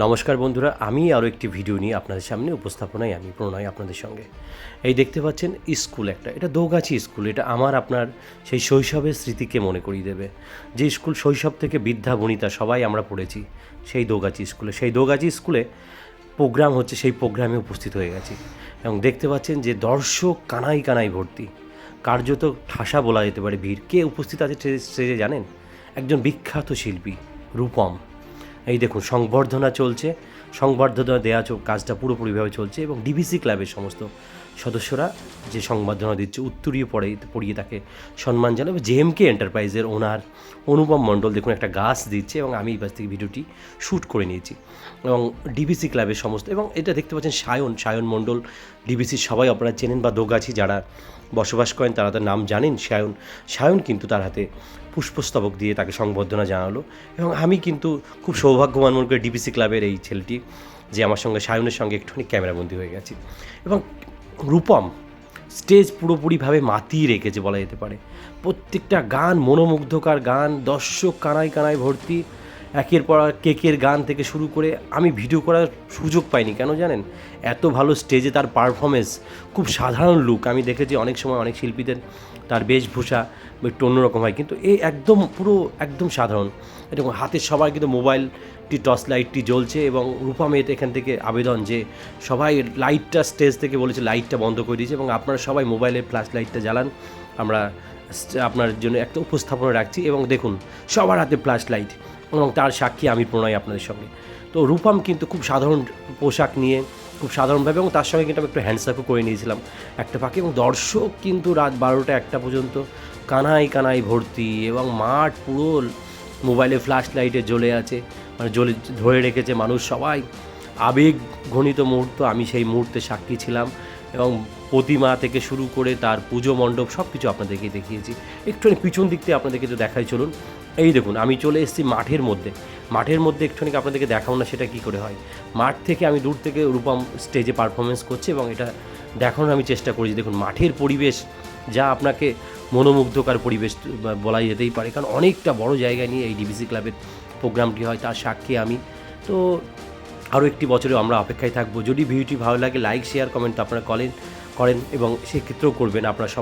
নমস্কার বন্ধুরা, আমি আরও একটি ভিডিও নিয়ে আপনাদের সামনে উপস্থাপনায় আমি, প্রণয় আপনাদের সঙ্গে। এই দেখতে পাচ্ছেন, স্কুল একটা, এটা দোগাছি স্কুল, এটা আমার আপনার সেই শৈশবের স্মৃতিকে মনে করিয়ে দেবে। যে স্কুল শৈশব থেকে বিদ্যা, বনিতা সবাই আমরা পড়েছি, সেই দোগাছি স্কুলে। সেই দোগাছি স্কুলে প্রোগ্রাম হচ্ছে, সেই প্রোগ্রামে উপস্থিত হয়ে গেছি। এবং দেখতে পাচ্ছেন যে দর্শক কানাই কানাই ভর্তি। কার্যত ঠাসা বলা যেতে পারে ভিড়। কে উপস্থিত আছে স্টেজে জানেন? একজন বিখ্যাত শিল্পী, রূপম। এই দেখুন সংবর্ধনা চলছে। সংবর্ধনা দেওয়া কাজটা পুরোপুরিভাবে চলছে এবং ডিভিসি ক্লাবের সমস্ত সদস্যরা যে সংবর্ধনা দিচ্ছে, উত্তরীয় পড়ে, পড়িয়ে তাকে সম্মান জানাবে। জেএমকে এন্টারপ্রাইজের ওনার অনুপম মণ্ডল দেখুন একটা গাছ দিচ্ছে এবং আমি এই পাশ থেকে ভিডিওটি শ্যুট করে নিয়েছি। এবং ডিবিসি ক্লাবের সমস্ত, এবং এটা দেখতে পাচ্ছেন সায়ন সায়ন মণ্ডল। ডিবিসির সবাই আপনারা চেনেন বা দোগাছি যারা বসবাস করেন, তারা তার নাম জানেন সায়ন। সায়ন কিন্তু তার হাতে পুষ্পস্তবক দিয়ে তাকে সংবর্ধনা জানালো। এবং আমি কিন্তু খুব সৌভাগ্যবান মনে করি ডিবিসি ক্লাবের এই ছেলেটি, যে আমার সঙ্গে সায়নের সঙ্গে একটুখানি ক্যামেরাবন্দি হয়ে গেছি। এবং রূপম স্টেজ পুরোপুরিভাবে মাতিয়ে রেখেছে বলা যেতে পারে। প্রত্যেকটা গান মনোমুগ্ধকার গান, দর্শক কানায় কানায় ভর্তি একের পর কেকের গান থেকে শুরু করে আমি ভিডিও করার সুযোগ পাইনি, কেন জানেন? এত ভালো স্টেজে তার পারফরমেন্স খুব সাধারণ লুক আমি দেখেছি অনেক সময় অনেক শিল্পীদের তার বেশভূষা একটু অন্যরকম হয়, কিন্তু এই একদম পুরো একদম সাধারণ। এরকম হাতের সবার কিন্তু মোবাইলটি টর্চ লাইটটি জ্বলছে এবং রূপামেত এখান থেকে আবেদন যে সবাই লাইটটা স্টেজ থেকে বলেছে লাইটটা বন্ধ করে দিয়েছে এবং আপনারা সবাই মোবাইলের ফ্ল্যাশ লাইটটা জ্বালান। আমরা আপনার জন্য একটা উপস্থাপনা রাখছি এবং দেখুন, সবার হাতে ফ্ল্যাশ লাইট এবং তার সাক্ষী আমি প্রণয় আপনাদের সঙ্গে। তো রূপম কিন্তু খুব সাধারণ পোশাক নিয়ে, খুব সাধারণভাবে এবং তার সঙ্গে কিন্তু আমি একটু হ্যান্ডসাকও করে নিয়েছিলাম একটা পাখি এবং দর্শক কিন্তু রাত বারোটা একটা পর্যন্ত কানাই কানাই ভর্তি এবং মাঠ পুরো মোবাইলে ফ্ল্যাশ লাইটে জ্বলে আছে মানে জ্বলে, ধরে রেখেছে মানুষ সবাই। আবেগ ঘনিত মুহূর্ত, আমি সেই মুহূর্তে সাক্ষী ছিলাম এবং প্রতিমা থেকে শুরু করে তার পুজো মণ্ডপ সব কিছু আপনাদেরকে দেখিয়েছি। একটুখানি পিছন দিক থেকে আপনাদেরকে তো দেখাই, চলুন। এই দেখুন, আমি চলে এসেছি মাঠের মধ্যে। মাঠের মধ্যে একটুখানি আপনাদেরকে দেখাবো না সেটা কী করে হয়। মাঠ থেকে আমি দূর থেকে রূপম স্টেজে পারফরমেন্স করছে এবং এটা দেখানোর আমি চেষ্টা করেছি। দেখুন, মাঠের পরিবেশ যা আপনাকে মনোমুগ্ধকর পরিবেশ বা- বলা যেতেই পারে। কারণ অনেকটা বড় জায়গা নিয়ে এই ডিবিসি ক্লাবের প্রোগ্রামটি হয়, তার সাক্ষী আমি। তো আরও একটি বছরে আমরা অপেক্ষায় থাকব। যদি ভিডিওটি ভালো লাগে লাইক শেয়ার কমেন্ট আপনারা করেন করেন এবং সেক্ষেত্রেও করবেন। আপনারা সব